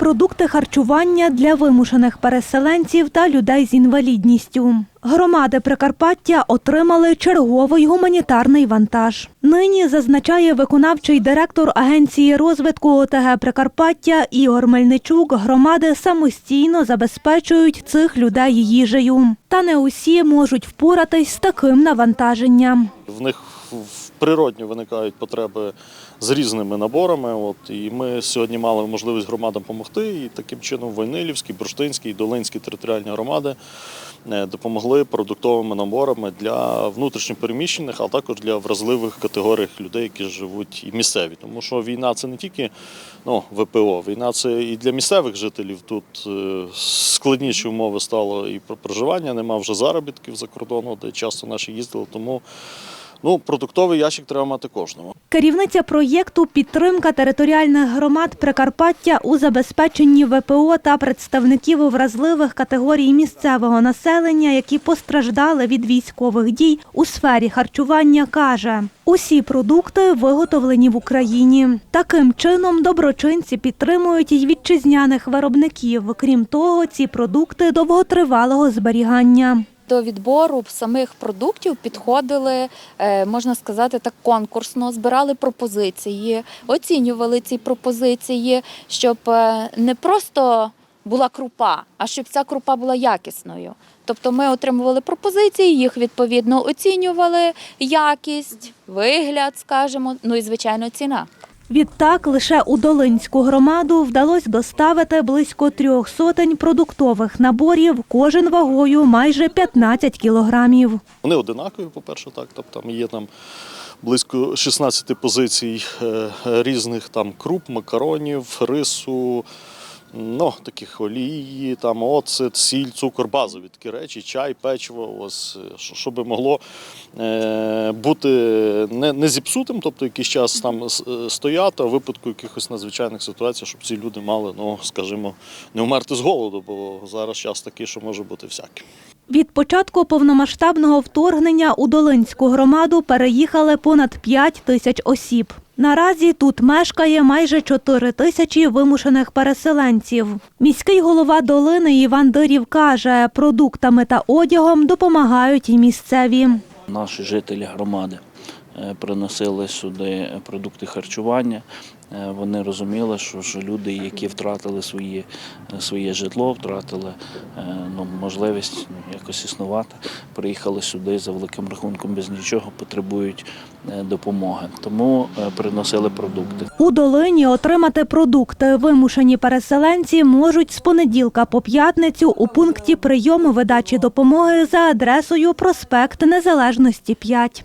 продукти харчування для вимушених переселенців та людей з інвалідністю. Громади Прикарпаття отримали черговий гуманітарний вантаж. Нині зазначає виконавчий директор Агенції розвитку ОТГ Прикарпаття Ігор Мельничук. Громади самостійно забезпечують цих людей їжею. Та не усі можуть впоратись з таким навантаженням. В них природньо виникають потреби з різними наборами. От, і ми сьогодні мали можливість громадам допомогти. І таким чином Войнилівський, Бурштинський, Долинські територіальні громади е, допомогли продуктовими наборами для внутрішньопереміщених, а також для вразливих категорій людей, які живуть і місцеві. Тому що війна це не тільки ну, ВПО, війна це і для місцевих жителів. Тут е, складніші умови стало і про проживання, нема вже заробітків за кордону, де часто наші їздили. Тому ну, продуктовий ящик треба мати кожному. Керівниця проєкту Підтримка територіальних громад Прикарпаття у забезпеченні ВПО та представників вразливих категорій місцевого населення, які постраждали від військових дій у сфері харчування, каже: усі продукти виготовлені в Україні. Таким чином доброчинці підтримують і вітчизняних виробників. Крім того, ці продукти довготривалого зберігання. До відбору самих продуктів підходили, е, можна сказати, так конкурсно, збирали пропозиції, оцінювали ці пропозиції, щоб е, не просто була крупа, а щоб ця крупа була якісною. Тобто ми отримували пропозиції, їх відповідно оцінювали, якість, вигляд, скажімо, ну і звичайно ціна. Відтак лише у Долинську громаду вдалося доставити близько трьох сотень продуктових наборів, кожен вагою майже 15 кілограмів. Вони одинакові, по-перше, так. Тобто там є там близько 16 позицій е, різних там круп, макаронів, рису, ну, таких олії, там оцет, сіль, цукор, базові такі речі, чай, печиво, ось, е, щоб могло е, бути не, не зіпсутим, тобто якийсь час там е, стояти, а в випадку якихось надзвичайних ситуацій, щоб ці люди мали, ну, скажімо, не вмерти з голоду, бо зараз час такий, що може бути всяке. Від початку повномасштабного вторгнення у Долинську громаду переїхали понад 5 тисяч осіб. Наразі тут мешкає майже 4 тисячі вимушених переселенців. Міський голова Долини Іван Дирів каже, продуктами та одягом допомагають і місцеві. Наші жителі громади приносили сюди продукти харчування. Е, Вони розуміли, що, що люди, які втратили свої, е, своє житло, втратили е, ну, можливість ну, якось існувати, приїхали сюди за великим рахунком без нічого, потребують е, допомоги. Тому е, приносили продукти. У Долині отримати продукти вимушені переселенці можуть з понеділка по п'ятницю у пункті прийому видачі допомоги за адресою проспект Незалежності 5.